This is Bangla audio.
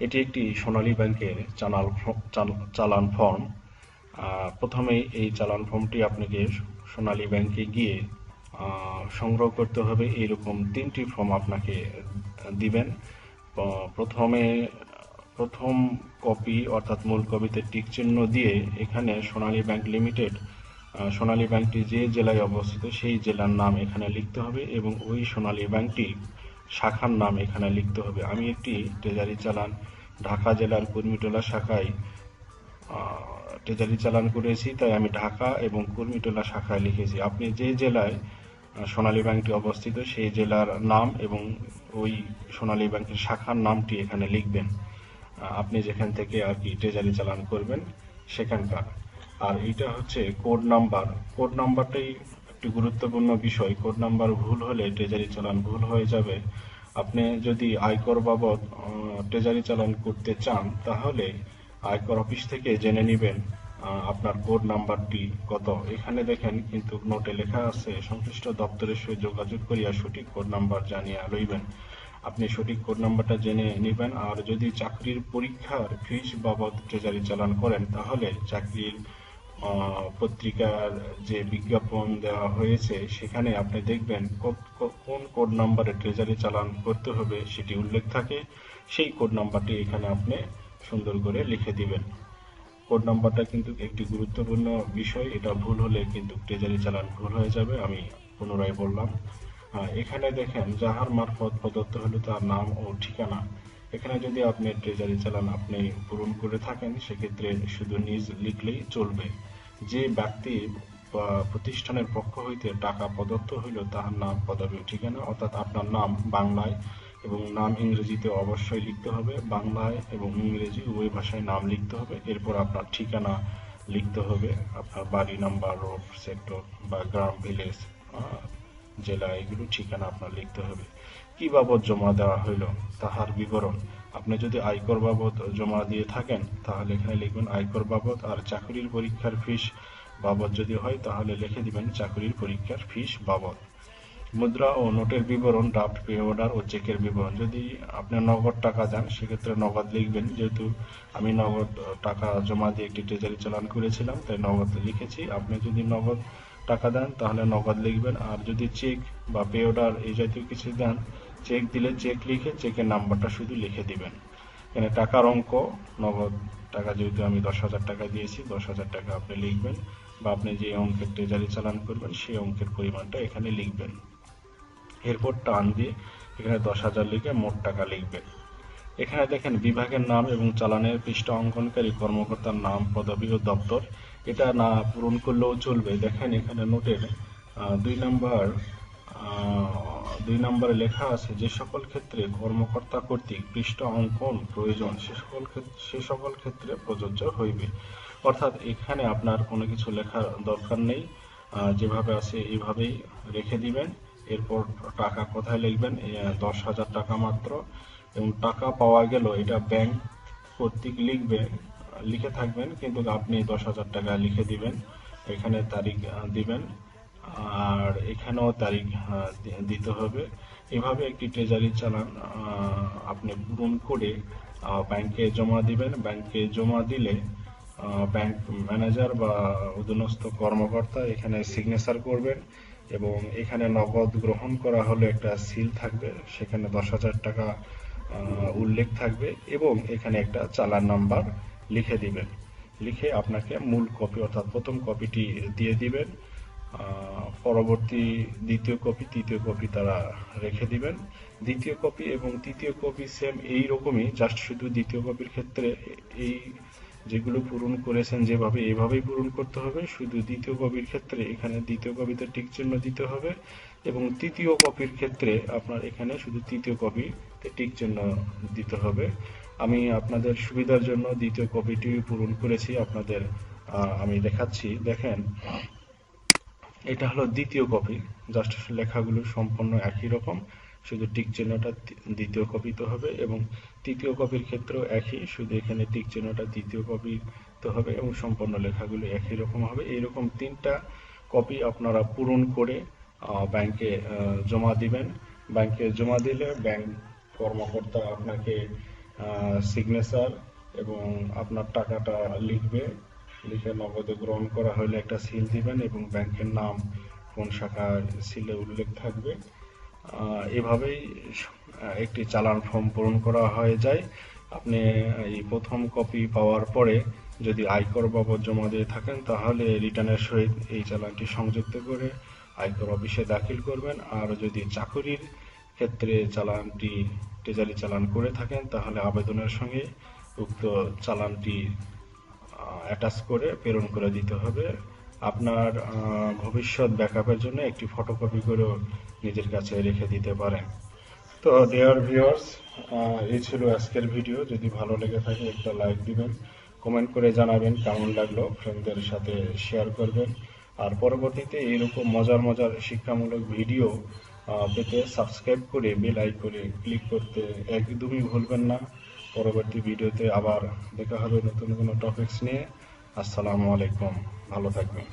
এটি একটি সোনালী ব্যাংকের চালান চালান ফর্ম। প্রথমেই এই চালান ফর্মটি আপনাকে সোনালী ব্যাংকে গিয়ে সংগ্রহ করতে হবে। এইরকম তিনটি ফর্ম আপনাকে দিবেন। প্রথমে, প্রথম কপি অর্থাৎ মূল কপিতে টিক চিহ্ন দিয়ে এখানে সোনালী ব্যাংক লিমিটেড সোনালী ব্যাংকটি যে জেলায় অবস্থিত সেই জেলার নাম এখানে লিখতে হবে এবং ওই সোনালী ব্যাংকটি শাখার নাম এখানে লিখতে হবে। আমি একটি ট্রেজারি চালান ঢাকা জেলার কুর্মিটোলা শাখায় ট্রেজারি চালান করেছি, তাই আমি ঢাকা এবং কুর্মিটোলা শাখায় লিখেছি। আপনি যে জেলায় সোনালী ব্যাংকটি অবস্থিত, সেই জেলার নাম এবং ওই সোনালী ব্যাংকের শাখার নামটি এখানে লিখবেন। আপনি যেখান থেকে আর কি ট্রেজারি চালান করবেন, সেখানকার। আর এইটা হচ্ছে কোড নাম্বার। কোড নাম্বারটাই একটি গুরুত্বপূর্ণ বিষয়, কোড নাম্বার ভুল হলে ট্রেজারি চালান ভুল হয়ে যাবে। আপনি যদি আয়কর বাবদ ট্রেজারি চালান করতে চান, তাহলে আয়কর অফিস থেকে জেনে নেবেন আপনার কোড নাম্বারটি কত। এখানে দেখেন কিন্তু নোটে লেখা আছে, সংশ্লিষ্ট দপ্তরের সঙ্গে যোগাযোগ করিয়া সঠিক কোড নাম্বার জানিয়া লইবেন। আপনি সঠিক কোড নাম্বারটা জেনে নেবেন, আর যদি চাকরির পরীক্ষার ফিস বাবদ ট্রেজারি চালান করেন, তাহলে চাকরির পত্রিকার যে বিজ্ঞাপন দেওয়া হয়েছে, সেখানে আপনি দেখবেন কোন কোড নাম্বারে ট্রেজারি চালান করতে হবে সেটি উল্লেখ থাকে। সেই কোড নাম্বারটি এখানে আপনি সুন্দর করে লিখে দিবেন। কোড নাম্বারটা কিন্তু একটি গুরুত্বপূর্ণ বিষয়। এটা ভুল হলে কিন্তু ট্রেজারি চালান ভুল হয়ে যাবে, আমি পুনরায় বললাম। এখানে দেখেন, যাহার মারফত প্রদত্ত হলো তার নাম ও ঠিকানা। এখানে যদি আপনি ট্রেজারি চালান আপনি পূরণ করে থাকেন, সেক্ষেত্রে শুধু নিজ লিখলেই চলবে। যে ব্যক্তি, বা প্রতিষ্ঠানের পক্ষ হইতে টাকা প্রদত্ত হইল, তাহার নাম পদবী ঠিকানা, অর্থাৎ আপনার নাম বাংলায় এবং নাম ইংরেজিতে অবশ্যই লিখতে হবে। বাংলায় এবং ইংরেজি উভয় ভাষায় নাম লিখতে হবে। এরপর আপনার ঠিকানা লিখতে হবে। আপনার বাড়ি নাম্বার, রোড, সেক্টর বা গ্রাম, ভিলেজ জেলা, এগুলো ঠিকানা আপনার লিখতে হবে। কি বাবদ জমা দেওয়া হইল, তাহার বিবরণ আপনি যদি আয়কর বাবদ জমা দিয়ে থাকেন, তাহলে এখানে লিখবেন আয়কর বাবদ আর চাকরির পরীক্ষার ফিস বাবদ যদি হয়, তাহলে লিখে দিবেন চাকরির পরীক্ষার ফিস বাবদ। মুদ্রা ও নোটের বিবরণ, ড্রাফট পে অর্ডার ও চেকের বিবরণ। যদি আপনি নগদ টাকা যান সেক্ষেত্রে নগদ লিখবেন। যেহেতু আমি নগদ টাকা জমা দিয়ে একটি ট্রেজারি চালান করেছিলাম, তাই নগদ লিখেছি। আপনি যদি নগদ টাকা দেন, তাহলে নগদ লিখবেন। আর যদি চেক বা পে অর্ডার এই জাতীয় কিছু দেন চেক দিলে চেক লিখে চেকের নাম্বারটা শুধু লিখে দিবেন। এখানে টাকার অঙ্ক নগদ টাকা যেহেতু আমি দশ হাজার টাকা দিয়েছি, দশ হাজার টাকা আপনি লিখবেন বা আপনি যে অঙ্কের ট্রেজারি চালান করবেন, সেই অঙ্কের পরিমাণটা এখানে লিখবেন। এরপর টান দিয়ে এখানে দশ হাজার লিখে মোট টাকা লিখবেন। এখানে দেখেন বিভাগের নাম এবং চালানের পৃষ্ঠা অঙ্কনকারী কর্মকর্তার নাম, পদবি ও দপ্তর। এটা না পূরণ করলেও চলবে। দেখেন এখানে নোটের দুই নাম্বার দুই নম্বরে লেখা আছে, যে সকল ক্ষেত্রে কর্মকর্তা কর্তৃক পৃষ্ঠ অঙ্কন প্রয়োজন, সে সকল সে সকল ক্ষেত্রে প্রযোজ্য হইবে। অর্থাৎ এখানে আপনার কোনো কিছু লেখার দরকার নেই। যেভাবে আছে এইভাবেই রেখে দিবেন। এরপর টাকা কোথায় লিখবেন? দশ হাজার টাকা মাত্র। এবং টাকা পাওয়া গেল, এটা ব্যাংক কর্তৃক লিখবে, লিখে থাকবেন, কিন্তু আপনি দশ হাজার টাকা লিখে দিবেন। এখানে তারিখ দিবেন। আর এখানেও তারিখ দিতে হবে। এভাবে একটি ট্রেজারি চালান আপনি পূরণ করে ব্যাংকে জমা দিবেন। ব্যাংকে জমা দিলে ব্যাংক ম্যানেজার বা অধীনস্থ কর্মকর্তা এখানে সিগনেচার করবেন এবং এখানে নগদ গ্রহণ করা হলে একটা সিল থাকবে। সেখানে দশ হাজার টাকা উল্লেখ থাকবে এবং এখানে একটা চালান নাম্বার লিখে দিবেন। লিখে আপনাকে মূল কপি অর্থাৎ প্রথম কপিটি দিয়ে দিবেন। পরবর্তী দ্বিতীয় কপি, তৃতীয় কপি তারা রেখে দিবেন। দ্বিতীয় কপি এবং তৃতীয় কপি সেম এই রকমই জাস্ট শুধু দ্বিতীয় কপির ক্ষেত্রে এই যেগুলো পূরণ করেছেন যেভাবে, এভাবেই পূরণ করতে হবে। শুধু দ্বিতীয় কপির ক্ষেত্রে এখানে দ্বিতীয় কপিতে টিক চিহ্ন দিতে হবে এবং তৃতীয় কপির ক্ষেত্রে আপনার এখানে শুধু তৃতীয় কপিতে টিক চিহ্ন দিতে হবে। আমি আপনাদের সুবিধার জন্য দ্বিতীয় কপিটি পূরণ করেছি। আপনাদের আমি দেখাচ্ছি। দেখেন এটা হলো দ্বিতীয় কপি জাস্ট লেখাগুলো সম্পূর্ণ একই রকম, শুধু টিক চিহ্নটা দ্বিতীয় কপিতে হবে এবং তৃতীয় কপির ক্ষেত্রেও একই, শুধু এখানে টিক চিহ্নটা দ্বিতীয় কপিতে হবে এবং সম্পূর্ণ লেখাগুলো একই রকম হবে। এইরকম তিনটা কপি আপনারা পূরণ করে ব্যাংকে জমা দিবেন। ব্যাংকে জমা দিলে ব্যাংক কর্মকর্তা আপনাকে সিগনেচার এবং আপনার টাকাটা লিখবে। লিখে নগদে গ্রহণ করা হলে একটা সিল দিবেন এবং ব্যাংকের নাম কোন শাখার সিলে উল্লেখ থাকবে। এভাবেই একটি চালান ফর্ম পূরণ করা হয়ে যায়। আপনি এই প্রথম কপি পাওয়ার পরে যদি আয়কর বাবদ জমা দিয়ে থাকেন, তাহলে রিটার্নের সহিত এই চালানটি সংযুক্ত করে আয়কর অফিসে দাখিল করবেন। আর যদি চাকরির ক্ষেত্রে চালানটি ট্রেজারি চালান করে থাকেন, তাহলে আবেদনের সঙ্গে উক্ত চালানটি অ্যাটাচ করে প্রেরণ করে দিতে হবে। আপনার ভবিষ্যৎ ব্যাকআপের জন্য একটি ফটোকপি করেও নিজের কাছে রেখে দিতে পারেন। তো ডিয়ার ভিউয়ার্স এই ছিল আজকের ভিডিও যদি ভালো লেগে থাকে, একটা লাইক দিবেন কমেন্ট করে জানাবেন কেমন লাগল ফ্রেন্ডদের সাথে শেয়ার করবেন। আর পরবর্তীতে এইরকম মজার মজার শিক্ষামূলক ভিডিও পেতে সাবস্ক্রাইব করে বেল আইকনে ক্লিক করতে একদমই ভুলবেন না। পরবর্তী ভিডিওতে আবার দেখা হবে নতুন কোনো টপিকস নিয়ে। আসসালামু আলাইকুম। ভালো থাকবেন।